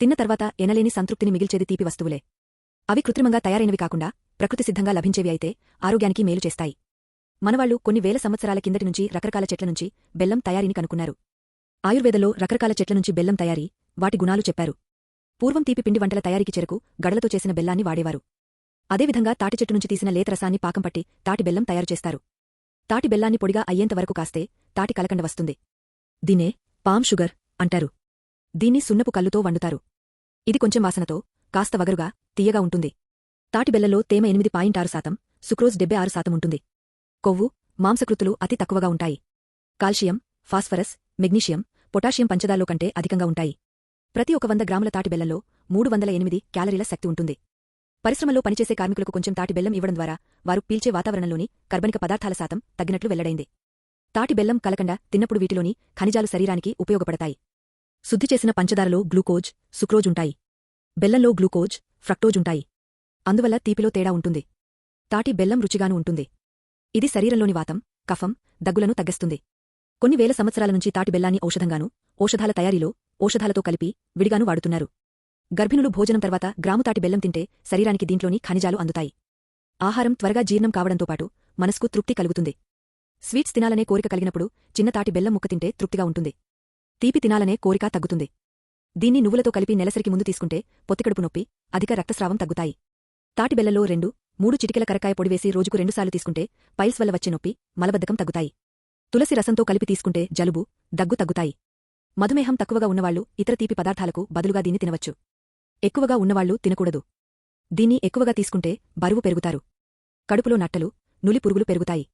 తిన్న తర్వాత ఎనలేని సంతృప్తిని మిగిల్చేది తీపి వస్తువులే. అవి కృత్రిమంగా తయారైనవి కాకుండా ప్రకృతి సిద్ధంగా లభించేవి అయితే ఆరోగ్యానికి మేలు చేస్తాయి. మనవాళ్ళు కొన్ని వేల సంవత్సరాల కిందటి నుంచి రకరకాల చెట్ల నుంచి బెల్లం తయారీని కనుక్కున్నారు. ఆయుర్వేదలో రకరకాల చెట్ల నుంచి బెల్లం తయారీ వాటి గుణాలు చెప్పారు. పూర్వం తీపి పిండి వంటల తయారీకి చెరకు గడలతో చేసిన బెల్లాన్ని వాడేవారు. అదేవిధంగా తాటి చెట్టు నుంచి తీసిన లేత రసాన్ని పాకం పట్టి తాటి బెల్లం తయారు చేస్తారు. తాటి బెల్లాన్ని పొడిగా అయ్యేంత వరకు కాస్తే తాటి కలకండ వస్తుంది. దీనే పామ్ షుగర్ అంటారు. దీన్ని సున్నపు కల్లుతో వండుతారు. ఇది కొంచెం వాసనతో కాస్త వగరుగా తీయగా ఉంటుంది. తాటి బెల్లలో తేమ ఎనిమిది పాయింట్ ఆరు శాతం సుక్రోజ్ డెబ్బై ఆరు శాతం ఉంటుంది. కొవ్వు మాంసకృతులు అతి తక్కువగా ఉంటాయి. కాల్షియం ఫాస్ఫరస్ మెగ్నీషియం పొటాషియం పంచదారలో కంటే అధికంగా ఉంటాయి. ప్రతి ఒక వంద గ్రాముల తాటి బెల్లంలో మూడు వందల ఎనిమిది క్యాలరీల శక్తి ఉంటుంది. పరిశ్రమలో పనిచేసే కార్మికులకు కొంచెం తాటి బెల్లం ఇవ్వడం ద్వారా వారు పీల్చే వాతావరణంలోని కర్బనిక పదార్థాల శాతం తగ్గినట్లు వెల్లడైంది. తాటి బెల్లం కలకండ తిన్నప్పుడు వీటిలోని ఖనిజాలు శరీరానికి ఉపయోగపడతాయి. శుద్ధి చేసిన పంచదారలో గ్లూకోజ్ సుక్రోజ్ ఉంటాయి. బెల్లంలో గ్లూకోజ్ ఫ్రక్టోజ్ ఉంటాయి. అందువల్ల తీపిలో తేడా ఉంటుంది. తాటి బెల్లం రుచిగాను ఉంటుంది. ఇది శరీరంలోని వాతం కఫం దగ్గులను తగ్గిస్తుంది. కొన్ని వేల సంవత్సరాల నుంచి తాటి బెల్లాన్ని ఔషధంగాను ఔషధాల తయారీలో ఔషధాలతో కలిపి విడిగాను వాడుతున్నారు. గర్భిణులు భోజనం తర్వాత గ్రాము తాటి బెల్లం తింటే శరీరానికి దీంట్లోని ఖనిజాలు అందుతాయి. ఆహారం త్వరగా జీర్ణం కావడంతో పాటు మనస్కు తృప్తి కలుగుతుంది. స్వీట్స్ తినాలనే కోరిక కలిగినప్పుడు చిన్న తాటి బెల్లం ముక్క తింటే తృప్తిగా ఉంటుంది. తీపి తినాలనే కోరిక తగ్గుతుంది. దీన్ని నువ్వులతో కలిపి నెలసరికి ముందు తీసుకుంటే పొత్తికడుపు నొప్పి అధిక రక్తస్రావం తగ్గుతాయి. తాటిబెల్లలో రెండు మూడు చిటికెల కరకాయ పొడివేసి రోజుకు రెండుసార్లు తీసుకుంటే పైల్స్ వల్ల వచ్చే నొప్పి మలబద్ధకం తగ్గుతాయి. తులసి రసంతో కలిపి తీసుకుంటే జలుబు దగ్గు తగ్గుతాయి. మధుమేహం తక్కువగా ఉన్నవాళ్ళు ఇతర తీపి పదార్థాలకు బదులుగా దీన్ని తినవచ్చు. ఎక్కువగా ఉన్నవాళ్ళు తినకూడదు. దీన్ని ఎక్కువగా తీసుకుంటే బరువు పెరుగుతారు. కడుపులో నట్టలు నులి పురుగులు పెరుగుతాయి.